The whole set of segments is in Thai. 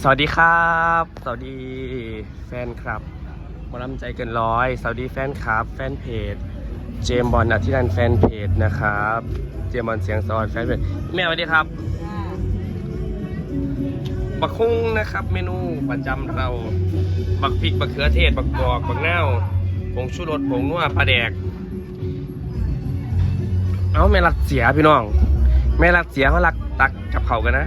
สวัสดีครับ สวัสดีแฟนคลับมอลำใจเกินร้อย สวัสดีแฟนคลับ แฟนเพจ เจมบอลอธินันแฟนเพจนะครับ เจมบอลเสียงสอนแฟนเพจแม่สวัสดีครับบักคุ้งนะครับ เมนูประจำเรา บักพริกบักเขือเทศ บักกอกบักเน่าผงชูรสผงนัวปลาแดก เอาแม่รักเสียพี่น้องแม่รักเสียเขารักตักกับเขากันนะ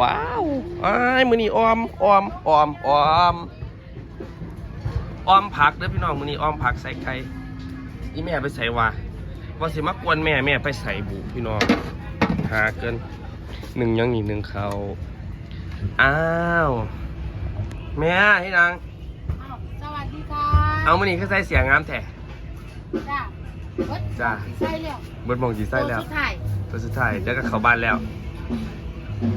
ว้าวไอ้ายมือนี้ออมออมออมออมออมผักเด้อพี่น้องมือนี้ออมผักใส่ไก่นี่แม่ไปใส่ว่าว่าสิมากวนแม่แม่ไปใส่บุพี่น้องหาเกินหนึ่งยังนี่หนึ่งเขาอ้าวแม่ให้นางอ้าวสวัสดีค่ะเอามือนี้ก็ใส่เสียงงามแท้จ้าเบิดจ้าใส่แล้วเบิดมองจีใส่แล้วตัวสุดท้ายตัวสุดท้ายเดี๋ยวก็เข้าบ้านแล้ว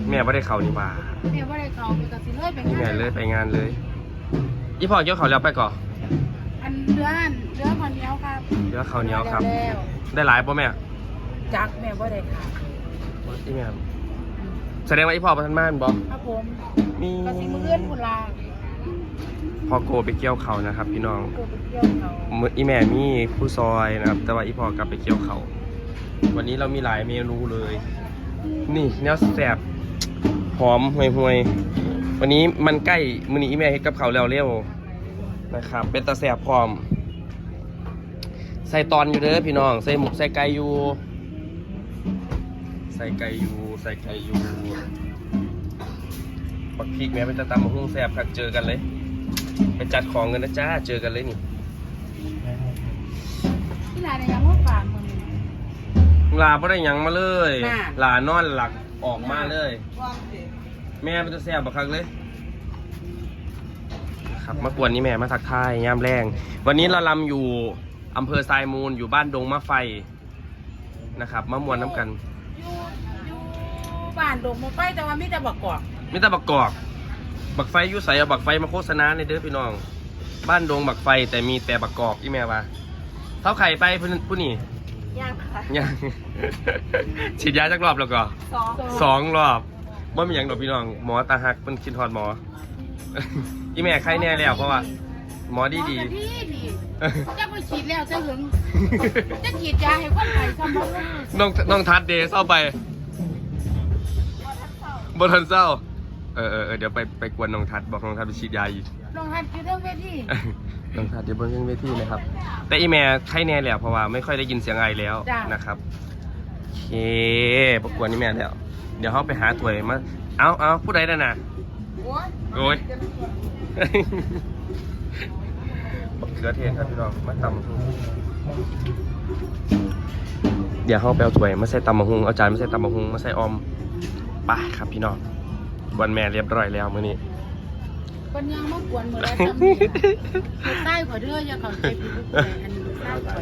แม่ไม่ได้เข้านี่ว่าแม่ว่าได้กรองอยู่กับสิเลยเป็นนี่แม่เลยไปงานเลยอีพ่อเกี่ยวเขาวแล้วไปก่อนอันเดือนเดือนคนเดียวครับเดี๋ยวข้าวเหนียวครับ แล้วได้หลายป่ะแม่จักแม่ว่าได้ค่ะอีแม่แสดงว่าอีพ่อประทันม่านบอครับผมมีกระสิมือเอื้อนพุ่นลาพ่อโกไปเกี่ยวเขาวนะครับ พี่น้องตัวไปเที่ยวเขามื้ออีแม่มีผู้ซอยนะครับ แต่ว่าอีพ่อกลับไปเกี่ยวเขาววันนี้เรามีหลายเมนูเลย นี่แนวแสบ หอมห่วยห่วยๆ วันนี้มันใกล้มื้อนี้อีแม่เฮ็ดกับเขาวแล้วเร็วนะครับ เป็นตาแสบพร้อม ใส่ตอนอยู่เด้อพี่น้อง ใส่หมกใส่ไก่อยู่ ใส่ไก่อยู่ ใส่ไก่อยู่บักพริกแม่ไปตะตำมาหุ้งแสบคักเจอกันเลย ไปจัดของกันนะจ้า เจอกันเลยนี่ที่ลานในยังว่าฝากมึงลาบ่ได้หยังมาเลยน่ะลานอนหลัก ออกมาเลยแม่เป็นตัวแสบบักคักเลย ครับมากวนนี้แม่มาทักทายยามแรง วันนี้เราลำอยู่อำเภอทรายมูลอยู่บ้านดงมะไฟนะครับมะมวนน้ำกันอยู่อยู่บ้านดงมาไปแต่ว่ามีแต่บักกอกมิตรบักกอก บักไฟอยุ่ใสเอาบักไฟมาโฆษณาในเด้อพี่น้อง บ้านดงบักไฟแต่มีแต่บักกอกอีแม่ว่าเท่าไข่ไปผู้นั้นผู้นี่ ย่างค่ะยังฉีดยาจักรอบแล้วก็สองสองรอบว่ามีอย่างดอกพี่น้องหมอตาหักมันคิดทอดหมอ อีแม่ไข้แน่แล้วเพราะว่า หมอดีดีหมอก็ดีดีจะไปฉีดแล้วจะหึงจะฉีดยาให้คนไข้ทำบ่รู้น้องน้องทัดเดย์เศร้าไปบนทันเศร้า เออเออเออเดี๋ยวไปไปกวนน้องทัดบอกน้องทัดไปฉีดยาอีก ลงทันคือเรื่องเวทีน้องทัดเดี๋ยวบนเครื่องเวทีนะครับ แต่อีแม่ไข้แน่แล้วเพราะว่าไม่ค่อยได้ยินเสียงไอแล้วนะครับโอเคประกวนนี่แม่แล้ว เดี๋ยวเขาไปหาถ้วยมา เอาเอาผู้ใดนั่นน่ะโอ้ยบักเขือเทศครับพี่น้องมาตำทุเดี๋ยวเขาไปเอาถ้วยมาใส่ตำมะฮุงเอาจานมาใส่ตำมะฮุงมาใส่ออมไปครับพี่น้อง วันแม่เรียบร้อยแล้วมื้อนี้คนยังมากวนหมดแล้วจำเนี่ยใต้กว่าเรืออย่าเขาเจ็บอยู่ทุกคนอันนี้ใต้กว่า